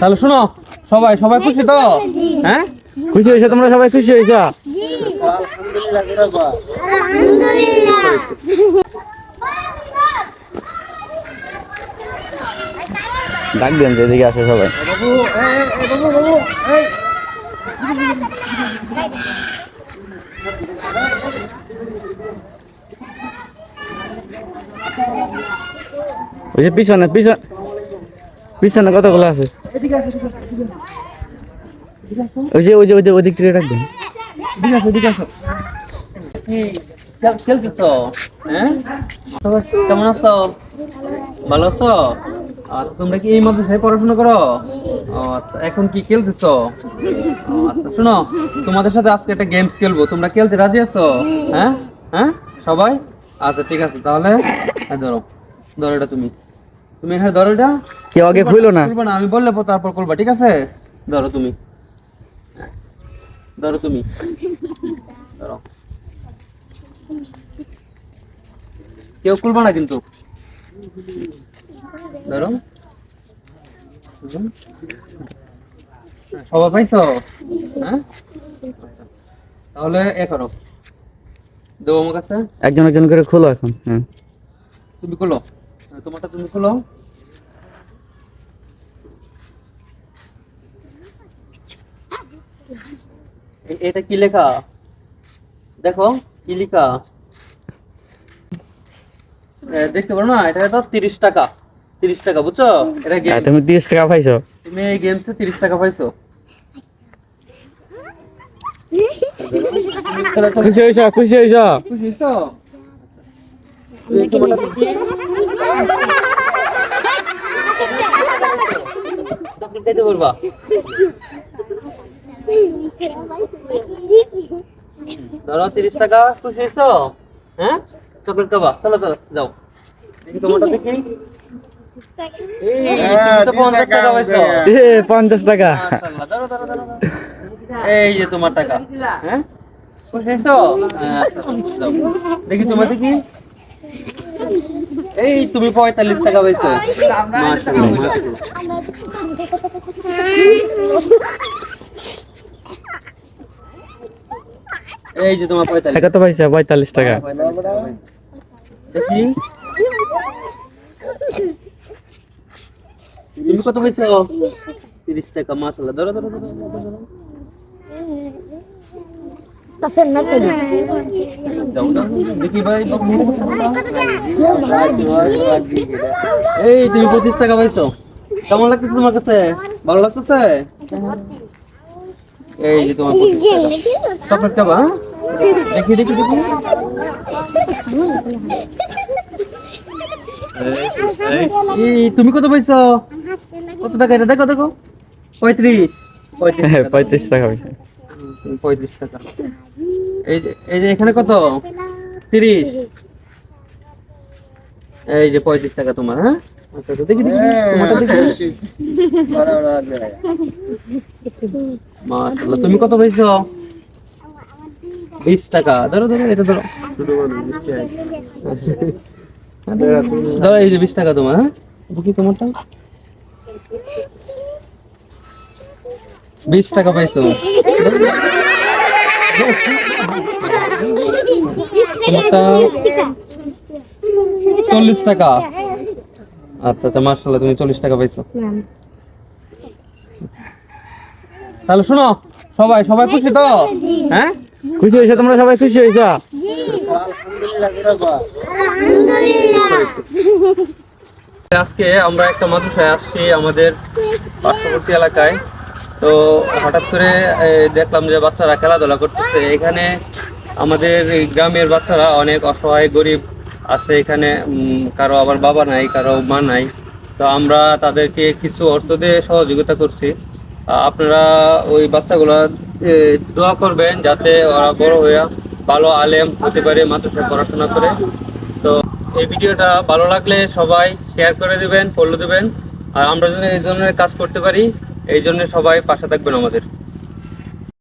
তাহলে শোনো, সবাই সবাই খুশি তো? হ্যাঁ? খুশি হয়েছো? তোমরা সবাই খুশি হয়েছো? ডাক দেন যে এদিকে আসে সবাই। পিছনে পিছনে পিছনে কতগুলো আছে? ওই যে ওই যে ওই যে ওদিক থেকে হ্যাঁ কেমন আছো? ভালো আছো? আর তোমরা কি এই মাদ্রাসায় পড়াশোনা করো? আচ্ছা, এখন কি খেলতেছো? আচ্ছা শোনো তোমাদের সাথে আজকে একটা গেমস খেলব। তোমরা খেলতে রাজি আছো? হ্যাঁ? হ্যাঁ? সবাই? আচ্ছা ঠিক আছে তাহলে ধরো ধরো এটা তুমি। তুমি এখানে ধরো এটা। কেউ আগে খুইলো না খুলবা না আমি বললে পর তারপর করবা ঠিক আছে? ধরো তুমি। ধরো তুমি। ধরো। কেউ খুলবা না কিন্তু। ধরো? হ্যাঁ, সবাই পাইছো? হ্যাঁ। তাহলে এ করো। দেবো আমার কাছে। একজন একজন করে খোলো এখন হ্যাঁ। তুমি খোলো। তোমারটা তুমি খোলো। এটা কি লেখা? দেখো কি লেখা? দেখতে পারো না এটা তো তিরিশ টাকা। তিরিশ টাকা বুঝছ? এটা গেম তুমি তিরিশ টাকা পাইছো। তুমি এই গেমসে তিরিশ টাকা পাইছো। খুশি হয়েছ খুশি হয়েছ খুশি তো? খাইতে পারবা ধরো তিরিশ টাকা খুশি হয়েছো? হ্যাঁ? চকলেট খাবা। চলো চলো যাও। দেখি তোমারটা দেখি। তো পঞ্চাশ টাকা। এই যে তোমার টাকা। হ্যাঁ? হ্যাঁ। দেখি তোমার দেখি। এই তুমি পঁয়তাল্লিশ টাকা মাশাআল্লাহ। এই যে তোমার পঁয়তাল্লিশ। কত পাইছে পঁয়তাল্লিশ টাকা। দেখি। তুমি কত পাইছো তিরিশ টাকা মাশাআল্লাহ। ধরো ধরো ধরো ধরো, যাও, দেখি ভাই এই তুমি পঁচিশ টাকা পাইছো। কেমন লাগতেছে তোমার কাছে? ভালো লাগতেছে? এই যে তোমার চকলেট খাবা হ্যাঁ? দেখি দেখি দেখি। তুমি কত পাইছো? কত টাকা এটা? দেখো দেখো। পঁয়ত্রিশ। পঁয়ত্রিশ হ্যাঁ টাকা। পঁয়ত্রিশ টাকা পাইছে। পঁয়ত্রিশ টাকা। এই যে এই যে এখানে কত? তিরিশ। এই যে পঁয়ত্রিশ টাকা তোমার হ্যাঁ? আচ্ছা আচ্ছা, দেখি দেখি তোমারটা দেখি। মাশাআল্লাহ তুমি কত পাইছো বিশ টাকা। ধরো ধরো এটা ধরো। ধরো এই যে বিশ টাকা তোমার হ্যাঁ? দেখি তোমারটা। বিশ টাকা পাইছো চল্লিশ টাকা? আচ্ছা আচ্ছা মার্শাল্লাহ তুমি চল্লিশ টাকা পাইছো। তাহলে শোনো, সবাই সবাই খুশি তো? হ্যাঁ? খুশি হয়েছো? তোমরা সবাই খুশি হয়েছ? আজকে আমরা একটা মাদ্রাসায় আসছি আমাদের পার্শ্ববর্তী এলাকায়। তো হঠাৎ করে দেখলাম যে বাচ্চারা খেলাধুলা করতেছে। এখানে আমাদের গ্রামের বাচ্চারা অনেক অসহায়, গরিব আছে এখানে কারও আবার বাবা নাই, কারও মা নাই। তো আমরা তাদেরকে কিছু অর্থ দিয়ে সহযোগিতা করছি। আপনারা ওই বাচ্চাগুলো দোয়া করবেন যাতে ওরা বড় হইয়া ভালো আলেম হতে পারে, মাদ্রাসায় পড়াশোনা করে। তো এই ভিডিওটা ভালো লাগলে সবাই শেয়ার করে দেবেন ফলো দেবেন। আর আমরা যেন এই ধরনের কাজ করতে পারি এই জন্য সবাই পাশে থাকবেন আমাদের।